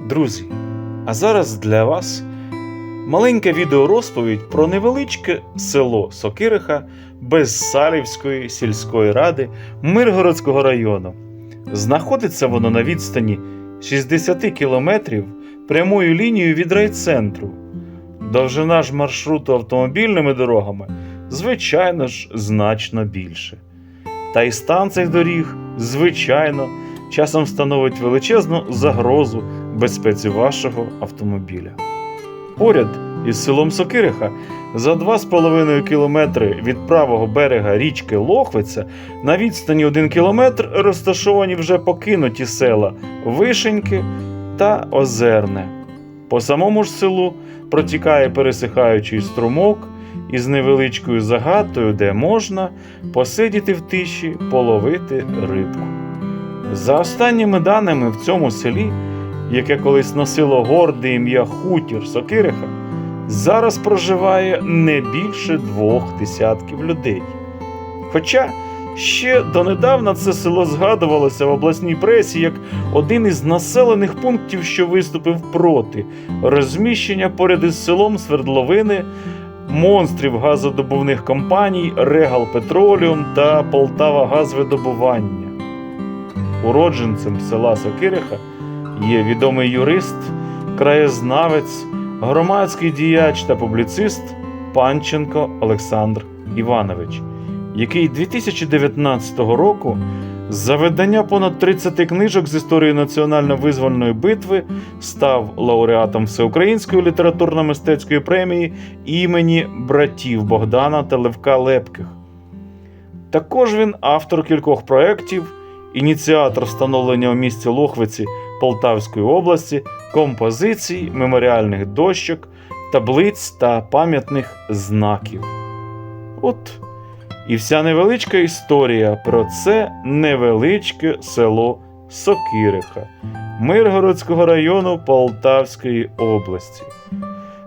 Друзі, а зараз для вас маленька відеорозповідь про невеличке село Сокириха Безсалівської сільської ради Миргородського району. Знаходиться воно на відстані 60 кілометрів прямою лінією від райцентру. Довжина ж маршруту автомобільними дорогами, звичайно ж, значно більше. Та й стан цих доріг, звичайно, часом становить величезну загрозу безпеці вашого автомобіля. Поряд із селом Сокириха за 2,5 кілометри від правого берега річки Лохвиця на відстані 1 кілометр розташовані вже покинуті села Вишеньки та Озерне. По самому ж селу протікає пересихаючий струмок із невеличкою загатою, де можна посидіти в тиші, половити рибку. За останніми даними в цьому селі, яке колись носило горде ім'я Хутір Сокириха, зараз проживає не більше двох десятків людей. Хоча ще донедавна це село згадувалося в обласній пресі як один із населених пунктів, що виступив проти розміщення поряд із селом свердловини монстрів газодобувних компаній Регал Петроліум та Полтава Газвидобування. Уродженцем села Сокириха є відомий юрист, краєзнавець, громадський діяч та публіцист Панченко Олександр Іванович, який 2019 року за видання понад 30 книжок з історії національно-визвольної битви став лауреатом Всеукраїнської літературно-мистецької премії імені братів Богдана та Левка Лепких. Також він автор кількох проєктів, ініціатор встановлення у місті Лохвиці Полтавської області, композицій, меморіальних дощок, таблиць та пам'ятних знаків. От і вся невеличка історія про це невеличке село Сокириха Миргородського району Полтавської області.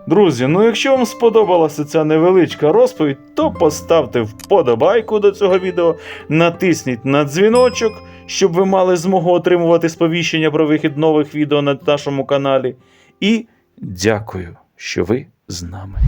Друзі, ну якщо вам сподобалася ця невеличка розповідь, то поставте вподобайку до цього відео, натисніть на дзвіночок, щоб ви мали змогу отримувати сповіщення про вихід нових відео на нашому каналі. І дякую, що ви з нами.